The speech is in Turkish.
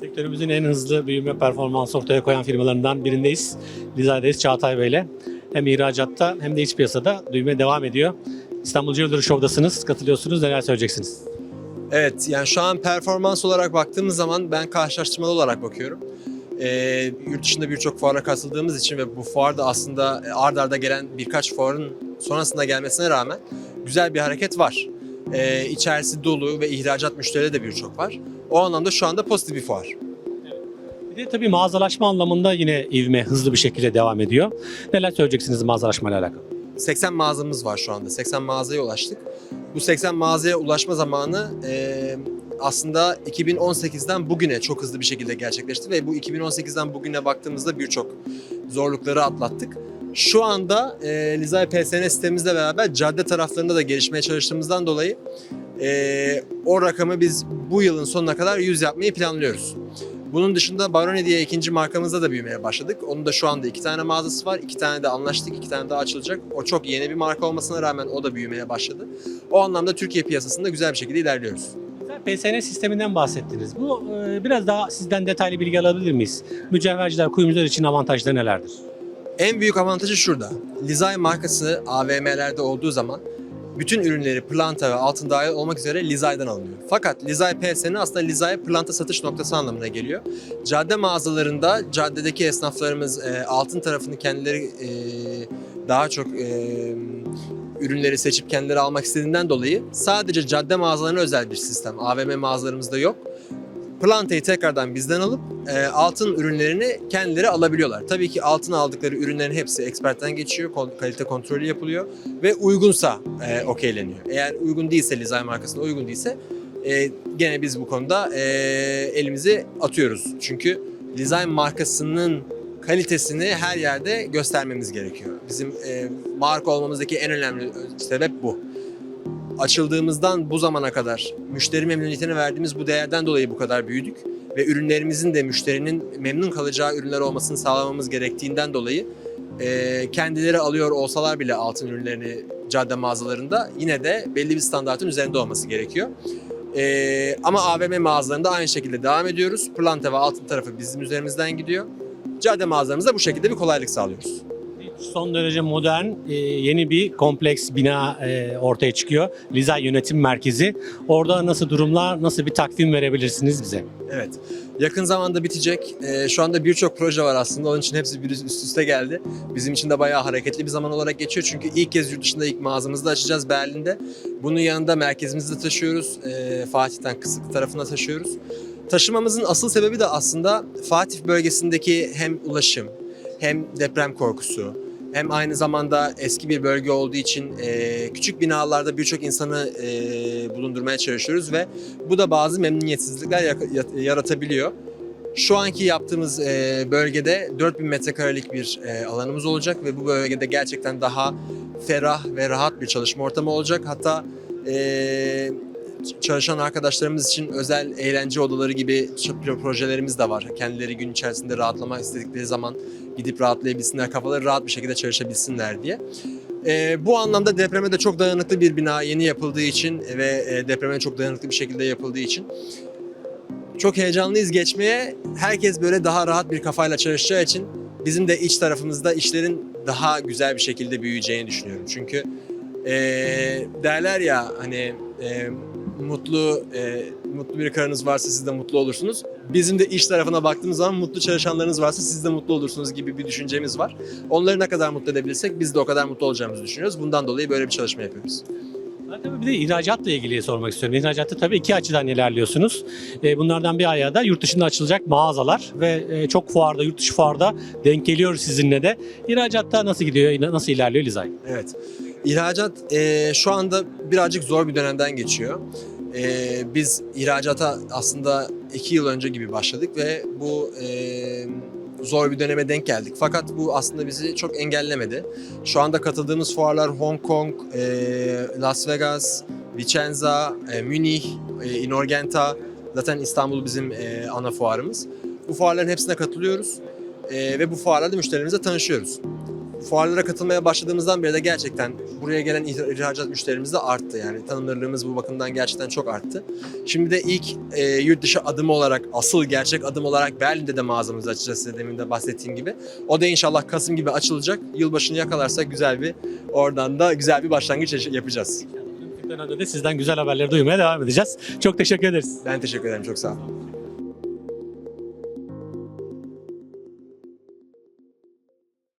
Sektörümüzün en hızlı büyüme performansı ortaya koyan firmalarından birindeyiz. Lizay'dayız Çağatay Bey'le. Hem ihracatta hem de iç piyasada büyüme devam ediyor. İstanbul Jewelry Show'dasınız, katılıyorsunuz. Neler söyleyeceksiniz? Evet yani şu an performans olarak baktığımız zaman ben karşılaştırmalı olarak bakıyorum. Ee, yurt dışında birçok fuara katıldığımız için ve bu fuar da aslında e, ard arda gelen birkaç fuarın sonrasında gelmesine rağmen güzel bir hareket var. Ee, içerisi dolu ve ihracat müşterileri de birçok var. O anlamda şu anda pozitif bir fuar. Bir de tabii mağazalaşma anlamında yine ivme hızlı bir şekilde devam ediyor. Neler söyleyeceksiniz mağazalaşmayla alakalı? 80 mağazamız var şu anda. 80 mağazaya ulaştık. Bu 80 mağazaya ulaşma zamanı e, aslında 2018'den bugüne çok hızlı bir şekilde gerçekleşti ve bu 2018'den bugüne baktığımızda birçok zorlukları atlattık. Şu anda e, Lizay PSN sitemimizle beraber cadde taraflarında da gelişmeye çalıştığımızdan dolayı e, o rakamı biz bu yılın sonuna kadar 100 yapmayı planlıyoruz. Bunun dışında Baroni diye ikinci markamızda da büyümeye başladık. Onun da şu anda iki tane mağazası var. iki tane de anlaştık. iki tane daha açılacak. O çok yeni bir marka olmasına rağmen o da büyümeye başladı. O anlamda Türkiye piyasasında güzel bir şekilde ilerliyoruz. PSN sisteminden bahsettiniz. Bu e, biraz daha sizden detaylı bilgi alabilir miyiz? Mücevherciler, kuyumcular için avantajları nelerdir? En büyük avantajı şurada. Lizay markası AVM'lerde olduğu zaman bütün ürünleri pırlanta ve altın dahil olmak üzere Lizay'dan alınıyor. Fakat Lizay PSN aslında Lizay pırlanta satış noktası anlamına geliyor. Cadde mağazalarında caddedeki esnaflarımız e, altın tarafını kendileri e, daha çok e, ürünleri seçip kendileri almak istediğinden dolayı sadece cadde mağazalarına özel bir sistem. AVM mağazalarımızda yok. Pırlantayı tekrardan bizden alıp e, altın ürünlerini kendileri alabiliyorlar. Tabii ki altın aldıkları ürünlerin hepsi ekspertten geçiyor, kalite kontrolü yapılıyor ve uygunsa e, okeyleniyor. Eğer uygun değilse, Lizay markasına uygun değilse e, gene biz bu konuda e, elimizi atıyoruz. Çünkü Lizay markasının kalitesini her yerde göstermemiz gerekiyor. Bizim e, marka olmamızdaki en önemli sebep bu açıldığımızdan bu zamana kadar müşteri memnuniyetine verdiğimiz bu değerden dolayı bu kadar büyüdük ve ürünlerimizin de müşterinin memnun kalacağı ürünler olmasını sağlamamız gerektiğinden dolayı e, kendileri alıyor olsalar bile altın ürünlerini cadde mağazalarında yine de belli bir standartın üzerinde olması gerekiyor. E, ama AVM mağazalarında aynı şekilde devam ediyoruz. Pırlanta ve altın tarafı bizim üzerimizden gidiyor. Cadde mağazalarımızda bu şekilde bir kolaylık sağlıyoruz. Son derece modern, e, yeni bir kompleks bina e, ortaya çıkıyor. Lizay Yönetim Merkezi. Orada nasıl durumlar, nasıl bir takvim verebilirsiniz bize? Evet. Yakın zamanda bitecek. Ee, şu anda birçok proje var aslında. Onun için hepsi üst üste geldi. Bizim için de bayağı hareketli bir zaman olarak geçiyor. Çünkü ilk kez yurt dışında ilk mağazamızı da açacağız Berlin'de. Bunun yanında merkezimizi de taşıyoruz. Ee, Fatih'ten Kısık tarafına taşıyoruz. Taşımamızın asıl sebebi de aslında Fatih bölgesindeki hem ulaşım hem deprem korkusu hem aynı zamanda eski bir bölge olduğu için e, küçük binalarda birçok insanı e, bulundurmaya çalışıyoruz ve bu da bazı memnuniyetsizlikler yaratabiliyor. Şu anki yaptığımız e, bölgede 4000 metrekarelik bir e, alanımız olacak ve bu bölgede gerçekten daha ferah ve rahat bir çalışma ortamı olacak. Hatta e, çalışan arkadaşlarımız için özel eğlence odaları gibi projelerimiz de var. Kendileri gün içerisinde rahatlamak istedikleri zaman gidip rahatlayabilsinler, kafaları rahat bir şekilde çalışabilsinler diye. Ee, bu anlamda depreme de çok dayanıklı bir bina yeni yapıldığı için ve e, depreme çok dayanıklı bir şekilde yapıldığı için çok heyecanlıyız geçmeye. Herkes böyle daha rahat bir kafayla çalışacağı için bizim de iç tarafımızda işlerin daha güzel bir şekilde büyüyeceğini düşünüyorum. Çünkü e, derler ya hani e, mutlu e, mutlu bir karınız varsa siz de mutlu olursunuz. Bizim de iş tarafına baktığımız zaman mutlu çalışanlarınız varsa siz de mutlu olursunuz gibi bir düşüncemiz var. Onları ne kadar mutlu edebilirsek biz de o kadar mutlu olacağımızı düşünüyoruz. Bundan dolayı böyle bir çalışma yapıyoruz. Ben tabii bir de ihracatla ilgili sormak istiyorum. İhracatta tabii iki açıdan ilerliyorsunuz. E, bunlardan bir ayağı da yurt dışında açılacak mağazalar ve e, çok fuarda, yurt dışı fuarda denk geliyor sizinle de. İhracatta nasıl gidiyor, nasıl ilerliyor Lizay? Evet. İhracat e, şu anda birazcık zor bir dönemden geçiyor. E, biz ihracata aslında iki yıl önce gibi başladık ve bu e, zor bir döneme denk geldik. Fakat bu aslında bizi çok engellemedi. Şu anda katıldığımız fuarlar Hong Kong, e, Las Vegas, Vicenza, e, Münih, e, Inorgenta, zaten İstanbul bizim e, ana fuarımız. Bu fuarların hepsine katılıyoruz e, ve bu fuarlarda müşterilerimizle tanışıyoruz. Fuarlara katılmaya başladığımızdan beri de gerçekten buraya gelen ihracat müşterimiz de arttı. Yani tanınırlığımız bu bakımdan gerçekten çok arttı. Şimdi de ilk e, yurt dışı adım olarak, asıl gerçek adım olarak Berlin'de de mağazamızı açacağız size demin de bahsettiğim gibi. O da inşallah Kasım gibi açılacak. Yılbaşını yakalarsak güzel bir, oradan da güzel bir başlangıç yapacağız. Dönemde de sizden güzel haberleri duymaya devam edeceğiz. Çok teşekkür ederiz. Ben teşekkür ederim, çok sağ olun.